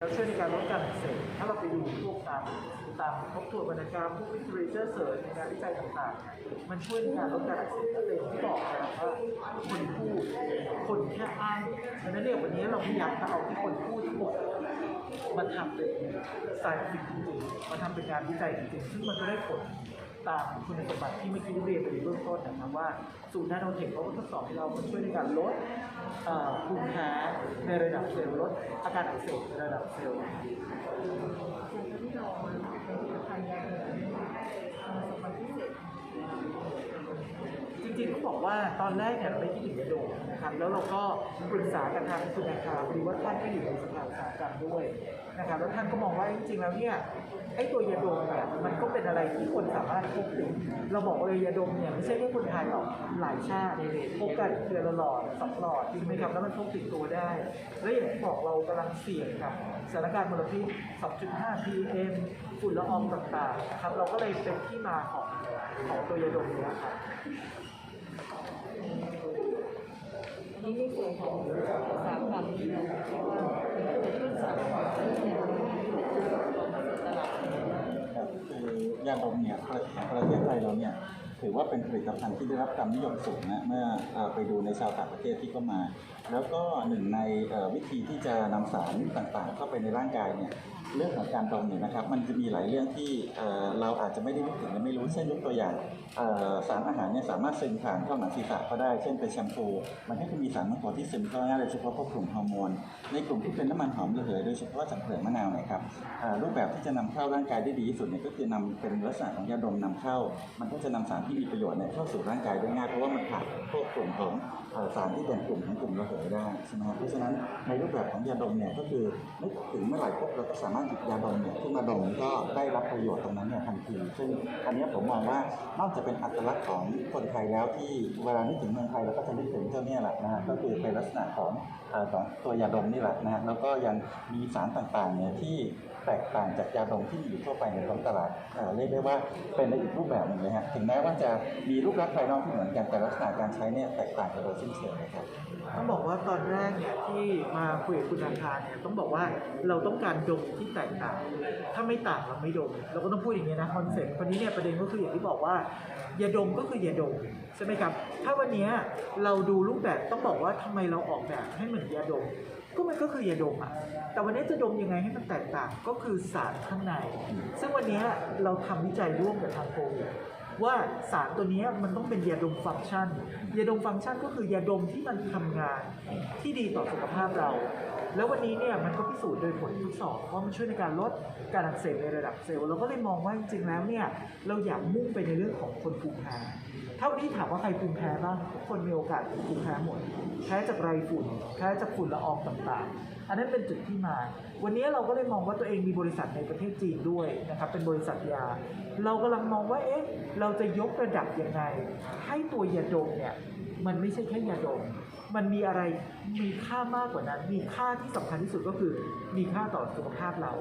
แล้วช่วยในการลดการอักเสบถ้าเราไปดูพวกตามตามทบทวนวรรณกรรมพวก literature search ในงานวิจัยต่างๆ มันช่วยในการลดการอักเสบนั่นเองที่บอกนะครับว่าคนพูดคนแค่อ้างดังนั้นเนี่ยวันนี้เราพยายามจะเอาที่คนพูดทั้งหมดมาทำเป็น scientific จริงๆมาทำเป็นงานวิจัยจริงๆซึ่งมันก็ได้ผล ตามคุณสมบัติที่เมื่อกี้เรียนไปในเบื้องต้นนะครับว่าสูตรนาโนเทคเขาก็ทดสอบให้เรามันช่วยในการลดอ่อภูมิแพ้ในระดับเซลล์ลดอาการอักเสบในระดับเซลล์ ริงๆต้องบอกว่าตอนแรกเนี่ยเราไม่คิดถึงยาดมนะครับแล้วเราก็ปรึกษากับทางคุณอาคาพอดีว่าท่านก็อยู่ในสภาอุตสาหกรรมด้วยนะครับแล้วท่านก็มองว่าจริงๆแล้วเนี่ยไอ้ตัวยาดมเนี่ยมันก็เป็นอะไรที่คนสามารถพกติดเราบอกว่าเออยาดมเนี่ยไม่ใช่แค่คนไทยหรอกหลายชาติพกกันเดือนละหลอดสองหลอดจริงไหมครับแล้วมันพกติดตัวได้ แล้วอย่างที่บอกเรากำลังเสี่ยงกับสถานการณ์มลพิษ 2.5 PM ฝุ่นละอองต่างๆนะครับเราก็เลยเป็นที่มาของของตัวยาดมเนี้ยครับ อันนี้ในส่วน ของสาหกรรมที่เราคิดว่าจะช่วยสางความเชื่อในตลาดคือยาดมเนี่ยของประเทศไทยเราเนี่ยถือว่าเป็นผลิตภัณฑ์ที่ได้รับความนิยมสูงนะเมื่อไปดูในชาวต่างประเทศที่เข้ามา แล้วก็หนึ่งในวิธีที่จะนำสารต่างๆ เข้าไปในร่างกายเนี่ย เรื่องของการดมเนี่ยนะครับมันจะมีหลายเรื่องที่เอ่อเราอาจจะไม่ได้นึกถึงและไม่รู้เช่นยกตัวอย่างเอ่อสารอาหารเนี่ยสามารถซึมผ่านเข้าหนังศีรษะก็ได้เช่นเป็นแชมพู มันก็จะมีสารบางตัวที่ซึมเข้าง่ายโดยเฉพาะพวกกลุ่มฮอร์โมนในกลุ่มที่เป็นน้ำมันหอมระเหยโดยเฉพาะจากเปลือกมะนาวนะครับอ่ารูปแบบที่จะนำเข้าร่างกายได้ดีที่สุดเนี่ยก็คือนำเป็นลักษณะของยาดมนำเข้า มันก็จะนำสารที่มีประโยชน์เนี่ยเข้าสู่ร่างกายได้ง่ายเพราะว่ามันผ่านพวกกลุ่มของเอ่อสารที่เป็นกลุ่มของกลุ่มระเหยได้ใช่ไหมครับเพราะฉะนั้นในรูปแบบของยาดมเนี่ยก็คือนึกถึงเมื่อไหร่ปุ๊บเราก็สามารถหยิบยาดมเนี่ยขึ้นมาดมก็ได้รับประโยชน์ตรงนั้นเนี่ยทันทีซึ่งอันนี้ผมมองว่านอกจากเป็นอัตลักษณ์ของคนไทยแล้วที่เวลานึกถึงเมืองไทยเราก็จะนึกถึงเจ้าเนี่ยแหละนะฮะก็คือเป็นลักษณะของของตัวยาดมนี่แหละนะฮะแล้วก็ยังมีสารต่างๆเนี่ยที่แตกต่างจากยาดมที่อยู่ทั่วไปในท้องตลาดเอ่อเรียกได้ว่าเป็นในอีกรูปแบบหนึ่งเลยฮะถึงแม้ว่าจะมีรูปลักษณ์ภายนอกที่เหมือนกันแต่ลักษณะการใช้เนี่ยแตกต่างกันโดยสิ้นเชิงเลยครับต้องบอกว่าตอนแรกเนี่ยที่มาคุยกับคุณอาคารเนี่ยต้องบอกว่าเราต้องการดมที่แตกต่าง ถ้าไม่ต่างเราไม่ดม เราก็ต้องพูดอย่างนี้นะคอนเซ็ปต์วันนี้เนี่ยประเด็นก็คืออย่างที่บอกว่าอย่าดมก็คืออย่าดมใช่ไหมครับ ถ้าวันนี้เราดูรูปแบบต้องบอกว่าทำไมเราออกแบบให้เหมือนยาดม ก็มันก็คือยาดมอะแต่วันนี้จะดมยังไงให้มันแตกต่างก็คือสารข้างใน ซึ่งวันนี้เราทำวิจัยร่วมกับทางโควิด ว่าสารตัวนี้มันต้องเป็นยาดมฟังก์ชันยาดมฟังก์ชันก็คือยาดมที่มันทำงานที่ดีต่อสุขภาพเรา แล้ววันนี้เนี่ยมันก็พิสูจน์โดยผลทดสอบว่ามันช่วยในการลดการอักเสบในระดับเซลล์เราก็เลยมองว่าจริงๆแล้วเนี่ยเราอยากมุ่งไปในเรื่องของคนภูมิแพ้ถ้าวันนี้ถามว่าใครภูมิแพ้บ้างทุกคนมีโอกาสภูมิแพ้หมดแพ้จากไรฝุ่นแพ้จากฝุ่นละอองต่างๆ อันนั้นเป็นจุดที่มา วันนี้เราก็เลยมองว่าตัวเองมีบริษัทในประเทศจีนด้วยนะครับเป็นบริษัทยา เรากำลังมองว่าเอ๊ะเราจะยกระดับยังไง ให้ตัวยาดมเนี่ยมันไม่ใช่แค่ยาดม มันมีอะไรมีค่ามากกว่านั้น มีค่าที่สำคัญที่สุดก็คือ มีค่าต่อสุขภาพเรา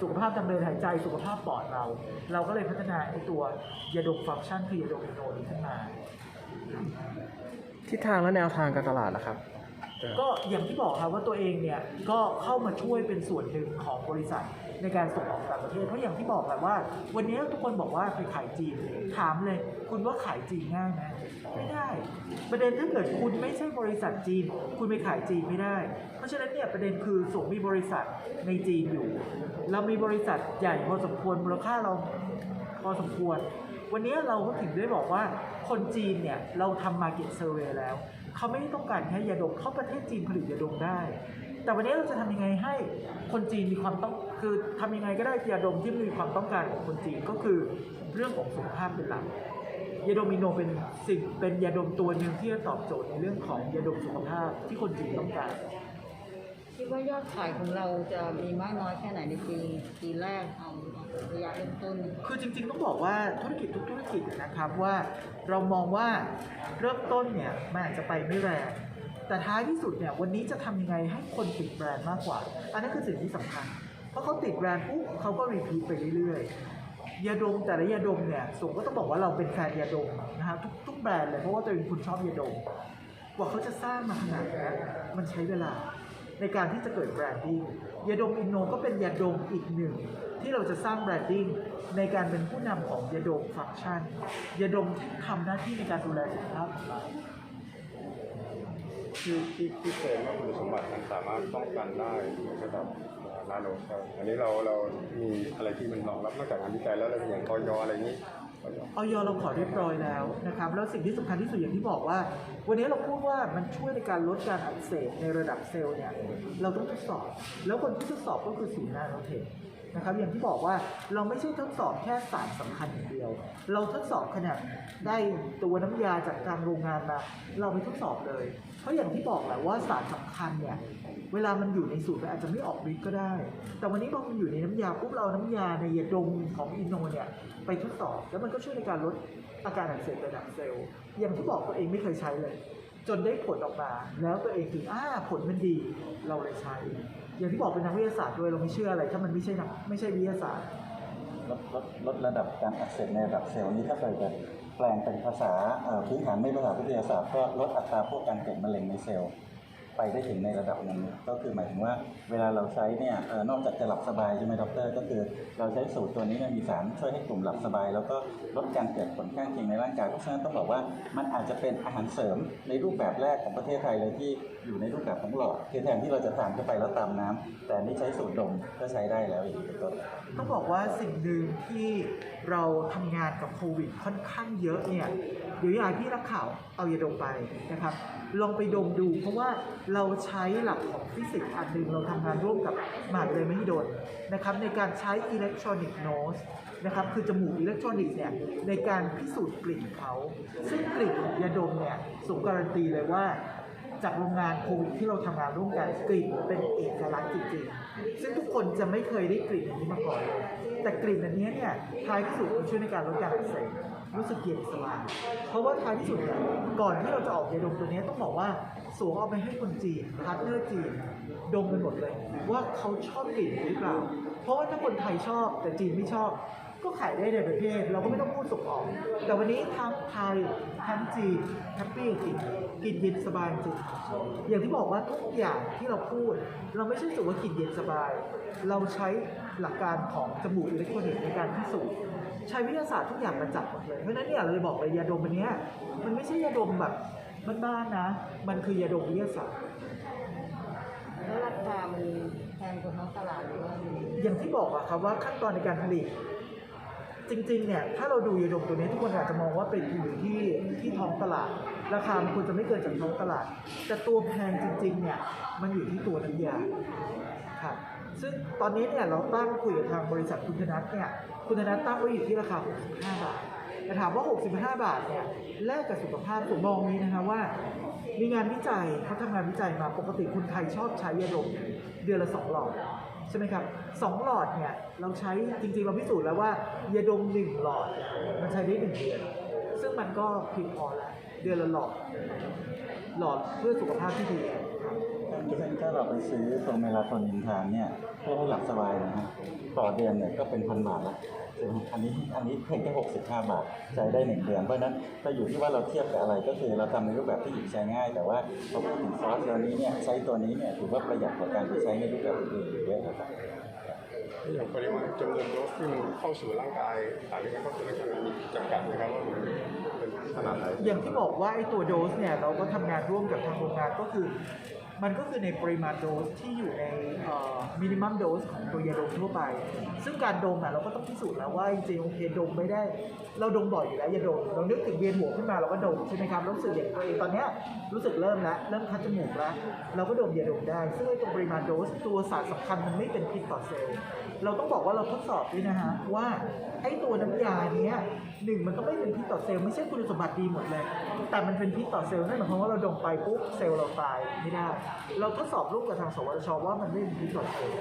สุขภาพทางเดินหายใจ สุขภาพปอดเรา เราก็เลยพัฒนาไอ้ตัวยาดมฟังก์ชันคือยาดมอินโนนี้ขึ้นมา ทิศทางและแนวทางการตลาดนะครับ ก็อย่างที่บอกครับว่าตัวเองเนี่ยก็เข้ามาช่วยเป็นส่วนหนึ่งของบริษัทในการส่งออกต่างประเทศเพราะอย่างที่บอกแหละว่า วันนี้ทุกคนบอกว่าไปขายจีนถามเลย คุณว่าขายจีนง่ายไหมไม่ได้ ประเด็นถ้าเกิดคุณไม่ใช่บริษัทจีน คุณไปขายจีนไม่ได้ เพราะฉะนั้นเนี่ยประเด็นคือส่งมีบริษัทในจีนอยู่เรามีบริษัทใหญ่พอสมควรมูลค่าเราพอสมควร วันนี้เราก็ถึงได้บอกว่าคนจีนเนี่ยเราทำมาเก็ตเซอร์เวย์แล้ว เขาไม่ได้ต้องการแค่ยาดมเขาประเทศจีนผลิตยาดมได้ แต่วันนี้เราจะทำยังไงให้คนจีนมีความต้องคือทำยังไงก็ได้ยาดมที่มีความต้องการของคนจีนก็คือเรื่องของสุขภาพเป็นหลักยาดมมิโนเป็นสิ่งเป็นยาดมตัวหนึ่งที่จะตอบโจทย์ในเรื่องของยาดมสุขภาพที่คนจีนต้องการคิดว่ายอดขายของเราจะมีมากน้อยแค่ไหนในปีปีแรกเอา ระยะเริ่มต้น คือจริงๆต้องบอกว่าธุรกิจทุกธุรกิจนะครับว่าเรามองว่าเริ่มต้นเนี่ยมันอาจจะไปไม่แรงแต่ท้ายที่สุดเนี่ยวันนี้จะทำยังไงให้คนติดแบรนด์มากกว่า อันนั้นคือสิ่งที่สำคัญ เพราะเขาติดแบรนด์ปุ๊บเขาก็รีพีทไปเรื่อยๆยาดมแต่ละยาดมเนี่ยสมก็ต้องบอกว่าเราเป็นแฟนยาดมนะฮะทุกทุกแบรนด์เลยเพราะว่าตัวเองคุณชอบยาดมกว่าเขาจะสร้างมาขนาดนี้มันใช้เวลา ในการที่จะเกิดแบรนดิ้งยาดมอินโนก็เป็นยาดมอีกหนึ่ง ที่เราจะสร้างแบรนดิ้งในการเป็นผู้นำของยาดมฟังก์ชันยาดมที่ทำหน้าที่ในการดูแลสุขภาพของเราที่ที่ที่เคลมว่าคุณสมบัติมันสามารถป้องกันได้ในระดับนาโนเซลล์อันนี้เราเรามีอะไรที่มันรองรับนอกจากงานวิจัยแล้วเราอย่างออยอะไรนี้ ออยเราขอเรียบร้อยแล้วนะครับแล้วสิ่งที่สำคัญที่สุดอย่างที่บอกว่า วันนี้เราพูดว่ามันช่วยในการลดการอักเสบในระดับเซลล์เนี่ยเราต้องทดสอบ แล้วคนที่ทดสอบก็คือศูนย์นาโนเทค นะครับอย่างที่บอกว่าเราไม่ใช่ทดสอบแค่สารสำคัญอย่างเดียว เราทดสอบขนาดได้ตัวน้ำยาจากทางโรงงานมาเราไปทดสอบเลย เพราะอย่างที่บอกแหละว่าสารสำคัญเนี่ยเวลามันอยู่ในสูตรมันอาจจะไม่ออกฤทธิ์ก็ได้ แต่วันนี้พอมันอยู่ในน้ำยาปุ๊บเราน้ำยาในยาดมของอินโนเนี่ยไปทดสอบแล้วมันก็ช่วยในการลดอาการอักเสบระดับเซลล์อย่างที่บอกตัวเองไม่เคยใช้เลย จนได้ผลออกมา แล้วตัวเองถึงอ่าผลมันดีเราเลยใช้ อย่างที่บอกเป็นทางวิทยาศาสตร์ด้วยเราไม่เชื่ออะไร ถ้ามันไม่ใช่ไม่ใช่วิทยาศาสตร์ลดลดลดระดับการอักเสบในระดับเซลล์นี้ถ้าเราจะแปลงเป็นภาษาพื้นฐานไม่ภาษาวิทยาศาสตร์ก็ลดอัตราพวกการเกิดมะเร็งในเซลล์ ไปได้ถึงในระดับนั้น ก็คือหมายถึงว่าเวลาเราใช้เนี่ยนอกจากจะหลับสบายใช่ไหมดร ก็คือเราใช้สูตรตัวนี้เนี่ยมีสารช่วยให้กลุ่มหลับสบาย แล้วก็ลดการเกิดผลข้างเคียงในร่างกายเพราะฉะนั้นต้องบอกว่ามันอาจจะเป็นอาหารเสริมในรูปแบบแรกของประเทศไทยเลยที่อยู่ในรูปแบบของหลอดคือแทนที่เราจะทานเข้าไปแล้วตามน้ำแต่นนี่ใช้สูตรดมก็ใช้ได้แล้วอย่างนี้เป็นต้น ต้องบอกว่าสิ่งหนึ่งที่เราทำงานกับโควิดค่อนข้างเยอะเนี่ยเดี๋ยวอยากพี่นักข่าวเอายาดมไปนะครับลองไปดมดู เพราะว่าเราใช้หลักของฟิสิกส์อันหนึ่งเราทำงานร่วมกับมหาวิทยาลัยมหิดลนะครับในการใช้อิเล็กทรอนิกส์โนสนะครับคือจมูกอิเล็กทรอนิกส์เนี่ยในการพิสูจน์กลิ่นเขา ซึ่งกลิ่นของยาดมเนี่ยสูงการันตีเลยว่า จากโรงงานโควิดที่เราทำงานร่วมกันกลิ่นเป็นเอกลักษณ์จริงๆ ซึ่งทุกคนจะไม่เคยได้กลิ่นอันนี้มาก่อนเลยแต่กลิ่นอันนี้เนี่ยท้ายที่สุดมันช่วยในการลดการอักเสบรู้สึกเย็นสบายเพราะว่าท้ายที่สุดเนี่ยก่อนที่เราจะออกยาดมตัวนี้ต้องบอกว่าสวงเอาไปให้คนจีนพาร์ทเนอร์จีนดมกันหมดเลย ว่าเขาชอบกลิ่นหรือเปล่า เพราะว่าถ้าคนไทยชอบแต่จีนไม่ชอบ ก็ขายได้ในประเทศ เราก็ไม่ต้องพูดส่งออก แต่วันนี้ทั้งไทยทั้งจีนแฮปปี้จริงกินเย็นสบายจริงอย่างที่บอกว่าทุกอย่างที่เราพูด เราไม่ใช่รู้สึกว่ากินเย็นสบาย เราใช้หลักการของจมูกอิเล็กทรอนิกส์ในการพิสูจน์ใช้วิทยาศาสตร์ทุกอย่างมาจับหมดเลยเพราะฉะนั้นเนี่ยเราเลยบอกเลยยาดมอันเนี้ยมันไม่ใช่ยาดมแบบบ้านๆนะ มันคือยาดมวิทยาศาสตร์แล้วราคามันแพงกว่าท้องตลาดหรือว่ามันอย่างที่บอกอะครับว่าขั้นตอนในการผลิต จริงๆ เนี่ย ถ้าเราดูยาดมตัวนี้ทุกคนอาจจะมองว่าเป็นอยู่ที่ที่ท้องตลาด ราคามันควรจะไม่เกินจากท้องตลาด แต่ตัวแพงจริงๆ เนี่ย มันอยู่ที่ตัวน้ำยาครับซึ่งตอนนี้เนี่ยเราตั้งคุยกับทางบริษัทคุณธนัทเนี่ย คุณธนัทตั้งไว้อยู่ที่ราคา 65 บาท แต่ถามว่า 65 บาทเนี่ย แลกกับสุขภาพผมมองนี้นะคะว่า มีงานวิจัยเขาทำงานวิจัยมาปกติคนไทยชอบใช้ยาดมเดือนละสองหลอด ใช่ไหมครับสองหลอดเนี่ยเราใช้จริงๆ เราพิสูจน์แล้วว่ายาดมหนึ่งหลอด มันใช้ได้หนึ่งเดือน ซึ่งมันก็เพียงพอแล้วเดือนละหลอด หลอดเพื่อสุขภาพที่ดีถ้าเราไปซื้อตัวเมลาโทนินทานเนี่ยเพื่อให้หลับสบายนะฮะต่อเดือนเนี่ยก็เป็นพันบาทละ อันนี้อันนี้เพียงแค่65 บาทใช้ได้หนึ่งเดือนเพราะฉะนั้นก็อยู่ที่ว่าเราเทียบกับอะไรก็คือเราทำในรูปแบบที่หยิบใช้ง่าย แต่ว่าพอพูดถึงซอสตัวนี้เนี่ยใช้ตัวนี้เนี่ยถือว่าประหยัดกว่าการที่ใช้ในรูปแบบอื่นๆเยอะนะครับอย่างปริมาณจำนวนโดสที่มันเข้าสู่ร่างกายสารที่มันเข้าสู่ร่างกายมันมีจำกัดไหมครับว่ามันเป็นขนาดไหนอย่างที่บอกว่าไอ้ตัวโดสเนี่ยเราก็ทำงานร่วมกับทางโรงงานก็คือ มันก็คือในปริมาณโดสที่อยู่ในมินิมัมโดสของตัวยาดมทั่วไป ซึ่งการดมอะเราก็ต้องพิสูจน์แล้วว่าจริงๆโอเคดมไม่ได้ เราดมบ่อยอยู่แล้วยาดม เรานึกถึงเวียนหัวขึ้นมาเราก็ดมใช่ไหมครับรู้สึกอย่างตัวเองตอนเนี้ยรู้สึกเริ่มแล้วเริ่มคัดจมูกแล้วเราก็ดมยาดมได้ ซึ่งตัวปริมาณโดสตัวสารสำคัญมันไม่เป็นพิษต่อเซลล์เราต้องบอกว่าเราทดสอบด้วยนะฮะว่าไอ้ตัวน้ำยาเนี้ยหนึ่งมันต้องไม่เป็นพิษต่อเซลล์ไม่ใช่คุณสมบัติดีหมดเลย แต่มันเป็นพิษต่อเซลล์นั่นหมายความว่าเราดมไปปุ๊บเซลล์เราตายไม่ได้เราทดสอบร่วมกับทางสวทชว่ามันไม่เป็นพิษต่อเลล์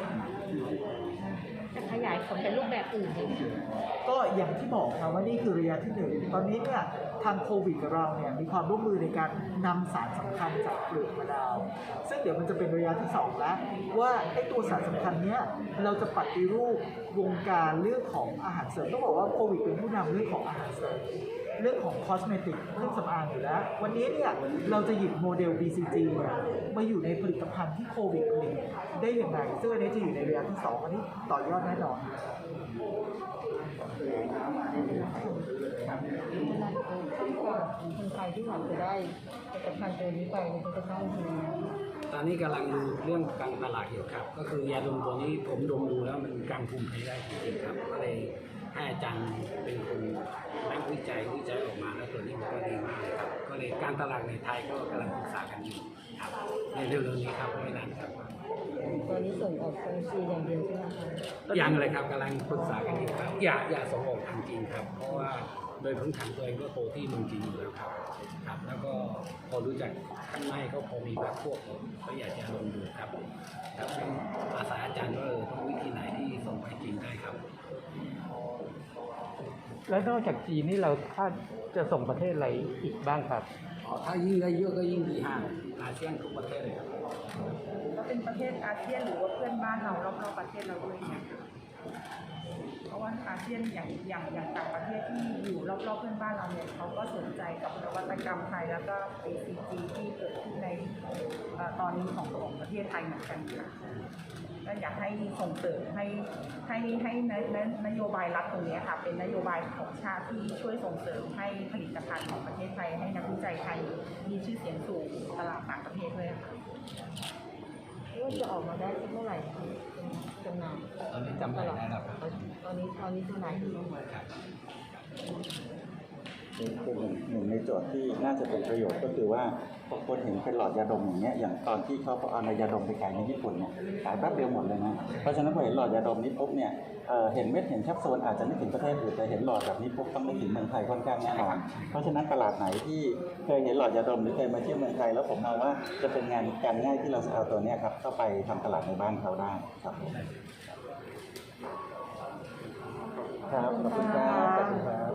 จะขยายผลเป็นรูปแบบอื่นก็อย่างที่บอกครับว่านี่คือระยะที่หนึ่งตอนนี้เนี่ยทางโควิดกับเราเนี่ยมีความร่วมมือในการนำสารสำคัญจากเปลือกมะนาว ซึ่งเดี๋ยวมันจะเป็นระยะที่สองแล้ว ว่าไอ้ตัวสารสำคัญเนี้ยเราจะปฏิรูปวงการเรื่องของอาหารเสริมต้องบอกว่าโควิดเป็นผู้นำเรื่องของอาหารเสริม เรื่องของคอสเมติกเครื่องสำอางอยู่แล้ว วันนี้เนี่ยเราจะหยิบโมเดล BCG เนี่ยมาอยู่ในผลิตภัณฑ์ที่โควิดผลิตได้อย่างไรซึ่งอันนี้จะอยู่ในระยะที่สองอันนี้ต่อยอดแน่นอนคนไทยที่อยากจะได้ผลิตภัณฑ์ตัวนี้ไปเนี่ยเขาจะต้องดูตอนนี้กำลังดูเรื่องการตลาดอยู่ครับ ก็คือยาดมตัวนี้ผมดมดูแล้วมันกางภูมิใช้ได้จริงๆครับก็เลย ให้อาจารย์เป็นคนนักวิจัยวิจัยออกมาแล้วตัวนี้มันก็ดีมากเลยครับก็เลยการตลาดในไทยก็กำลังศึกษากันอยู่ครับในเร็วๆนี้ครับไม่นานครับตัวนี้ส่งออกทางจีนอย่างเดียวใช่ไหมคะยังเลยครับกำลังปรึกษากันอยู่ครับอย่าอย่าส่งออกทางจีนครับ เพราะว่าโดยพื้นฐานตัวเองก็โตที่เมืองจีนอยู่แล้วครับครับ แล้วก็พอรู้จักข้างในก็พอมีแบบพวกก็อยากจะลองดูครับครับเป็นอาสาอาจารย์ว่าเออต้องวิ แล้วนอกจากจีนนี่เราคาดจะส่งประเทศอะไรอีกบ้างครับ อ๋อถ้ายิ่งได้เยอะก็ยิ่งดีฮะอาเซียนทุกประเทศเลยครับก็เป็นประเทศอาเซียนหรือว่าเพื่อนบ้านเรารอบๆประเทศเราด้วยเนี่ยเพ ราะว่าอาเซียนอย่างอย่างอย่างต่างประเทศที่อยู่รอบๆเพื่อนบ้านเราเนี่ยเขาก็สนใจกับนวัตกรรมไทยแล้วก็ ACG ที่เกิดขึ้นในตอนนี้ของของประเทศไทยเหมือนกันค่ะก็อยากให้ส่งเสริมให้ให้ให้นนนโยบายรัฐตรงนี้ค่ะ เป็นนโยบายของชาติที่ช่วยส่งเสริมให้ผลิตภัณฑ์ของประเทศไทย ให้นักวิจัยไทยมีชื่อเสียงสูงตลาดต่างประเทศด้วยค่ะว่าจะออกมาได้เมื่อไหร่คะ จำหน่ายตอนนี้จำไม่ได้แล้วครับตอนนี้ตอนนี้จำหน่ายอยู่เท่าไหร่ครับ เป็นหนึ่งหนึ่งในโจทย์ที่น่าจะเป็นประโยชน์ก็คือว่าพอคนเห็นเป็นหลอดยาดมอย่างเงี้ยอย่างตอนที่เขาเอาในยาดมไปขายในญี่ปุ่นเนี่ยขายแป๊บเดียวหมดเลยนะเพราะฉะนั้นพอเห็นหลอดยาดมนี้ปุ๊บเนี่ยเอ่อเห็นเม็ดเห็นแคปซูลอาจจะนึกถึงประเทศอื่นแต่เห็นหลอดแบบนี้ปุ๊บต้องนึกถึงเมืองไทยค่อนข้างแน่นอนเพราะฉะนั้นตลาดไหนที่เคยเห็นหลอดยาดมหรือเคยมาเที่ยวเมืองไทยแล้วผมมองว่าจะเป็นงานการง่ายที่เราจะเอาตัวเนี้ยครับเข้าไปทำตลาดในบ้านเขาได้ครับครับขอบคุณครับ